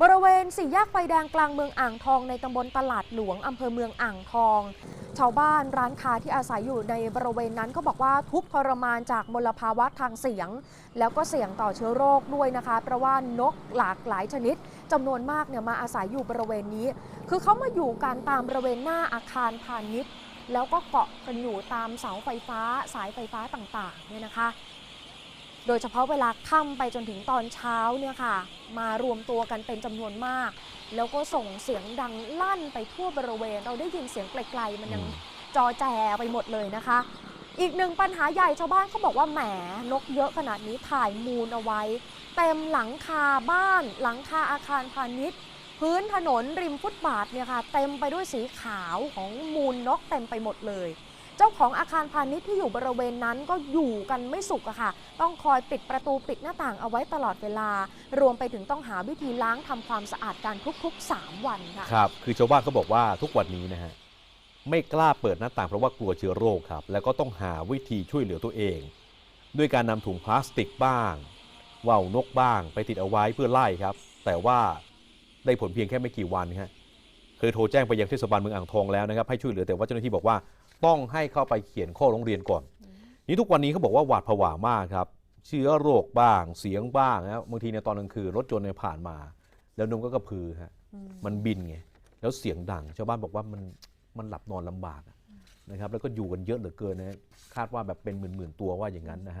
บริเวณสี่แยกไฟแดงกลางเมืองอ่างทองในตำบลตลาดหลวงอำเภอเมืองอ่างทอง ชาวบ้านร้านค้าที่อาศัยอยู่ในบริเวณนั้นก็บอกว่าทุกทรมานจากมลภาวะทางเสียง แล้วก็เสี่ยงต่อเชื้อโรคด้วยนะคะ เพราะว่านกหลากหลายชนิดจำนวนมากเนี่ยมาอาศัยอยู่บริเวณนี้ คือเขามาอยู่กันตามบริเวณหน้าอาคารพาณิชย์แล้วก็เกาะกันอยู่ตามเสาไฟฟ้าสายไฟฟ้าต่างๆเนี่ยนะคะ โดยเฉพาะเวลาค่ำไปจนถึงตอนเช้าเนี่ยค่ะ มารวมตัวกันเป็นจำนวนมาก แล้วก็ส่งเสียงดังลั่นไปทั่วบริเวณ เราได้ยินเสียงไกลๆมันยังจอแจไปหมดเลยนะคะ อีกหนึ่งปัญหาใหญ่ชาวบ้านเขาบอกว่าแหมนกเยอะขนาดนี้ถ่ายมูลเอาไว้ เต็มหลังคาบ้าน หลังคาอาคารพาณิชย์ พื้นถนนริมฟุตบาทเนี่ยค่ะ เต็มไปด้วยสีขาวของมูลนกเต็มไปหมดเลย เจ้าของอาคารพาณิชย์ที่อยู่บริเวณนั้นก็อยู่กันไม่สุขอะค่ะ ต้องคอยปิดประตูปิดหน้าต่างเอาไว้ตลอดเวลา รวมไปถึงต้องหาวิธีล้างทำความสะอาดกันทุกๆ 3 วันค่ะ ครับ คือชาวบ้านเขาบอกว่าทุกวันนี้นะฮะไม่กล้าเปิดหน้าต่างเพราะว่ากลัวเชื้อโรคครับ แล้วก็ต้องหาวิธีช่วยเหลือตัวเอง ด้วยการนำถุงพลาสติกบ้างว่าวนกบ้างไปติดเอาไว้เพื่อไล่ครับ แต่ว่าได้ผลเพียงแค่ไม่กี่วันฮะเคยโทรแจ้งไปยังเทศบาลเมืองอ่างทองแล้วนะครับให้ช่วยเหลือแต่ว่าเจ้าหน้าที่บอกว่า ต้องให้เข้าไปเขียนข้อร้องเรียนก่อน นี่ทุกวันนี้เขาบอกว่าหวาดผวามากครับ เชื้อโรคบ้าง เสียงบ้างนะบางทีในยตอนกลางคืนรถยนต์เนี่ยผ่านมา แล้วนมก็กระพือฮะมันบินไงแล้วเสียงดังชาวบ้านบอกว่ามันมันหลับนอนลำบากอะนะครับแล้วก็อยู่กันเยอะเหลือเกินนะคาดว่าแบบเป็นหมื่นๆตัวว่าอย่างนั้นนะฮะ